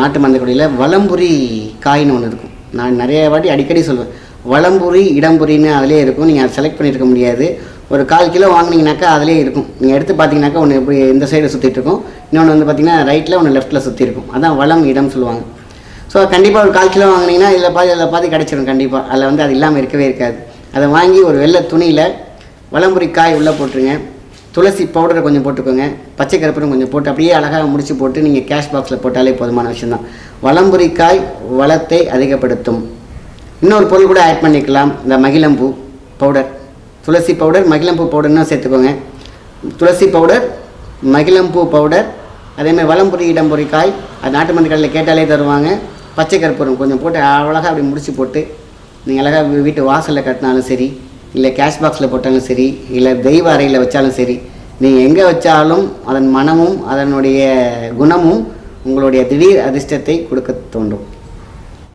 நாட்டு மருந்து கொடியில் வலம்புரி காயின்னு ஒன்று இருக்கும். நான் நிறைய வாட்டி அடிக்கடி சொல்லுவேன் வலம்புரி இடம்புரின்னு அதிலே இருக்கும். நீங்கள் அதை செலக்ட் பண்ணியிருக்க முடியாது. ஒரு கால் கிலோ வாங்கினீங்கனாக்கா அதிலே இருக்கும். நீங்கள் எடுத்து பார்த்தீங்கன்னாக்கா ஒன்று இப்படி இந்த சைடு சுற்றிட்டு இருக்கும். இன்னொன்று வந்து பார்த்தீங்கன்னா ரைட்டில் ஒன்று லெஃப்ட்டில் சுற்றி இருக்கும். அதான் வளம் இடம் சொல்லுவாங்க. ஸோ கண்டிப்பாக ஒரு கால் கிலோ வாங்குனீங்கன்னா இதில் பாதி அதில் பாதி கிடச்சிடும் கண்டிப்பாக அதில் வந்து அது இல்லாமல் இருக்கவே இருக்காது. அதை வாங்கி ஒரு வெள்ளை துணியில் வளம்புரி காய் உள்ளே போட்டுருங்க. துளசி பவுடரை கொஞ்சம் போட்டுக்கோங்க பச்சை கருப்பரும் கொஞ்சம் போட்டு அப்படியே அழகாக முடிச்சு போட்டு நீங்கள் கேஷ் பாக்ஸில் போட்டாலே போதுமான விஷயந்தான் வளம்புரிக்காய் காய் வளத்தை அதிகப்படுத்தும். இன்னொரு பொருள் கூட ஆட் பண்ணிக்கலாம் இந்த மகிழம்பூ பவுடர். துளசி பவுடர் மகிழம்பூ பவுடர்னு சேர்த்துக்கோங்க. துளசி பவுடர் மகிழம்பூ பவுடர் அதேமாதிரி வளம்புரி இடம்புரி காய் அது நாட்டு மருந்து கடையில் கேட்டாலே தருவாங்க. பச்சை கற்பூரம் கொஞ்சம் போட்டு அழகாக அப்படி முடிச்சு போட்டு நீங்கள் அழகாக வீட்டு வாசலில் கட்டினாலும் சரி இல்லை கேஷ் பாக்ஸில் போட்டாலும் சரி இல்லை தெய்வ அறையில் வச்சாலும் சரி நீங்கள் எங்கே வச்சாலும் அதன் மனமும் அதனுடைய குணமும் உங்களுடைய திடீர் அதிர்ஷ்டத்தை கொடுக்க தோன்றும்.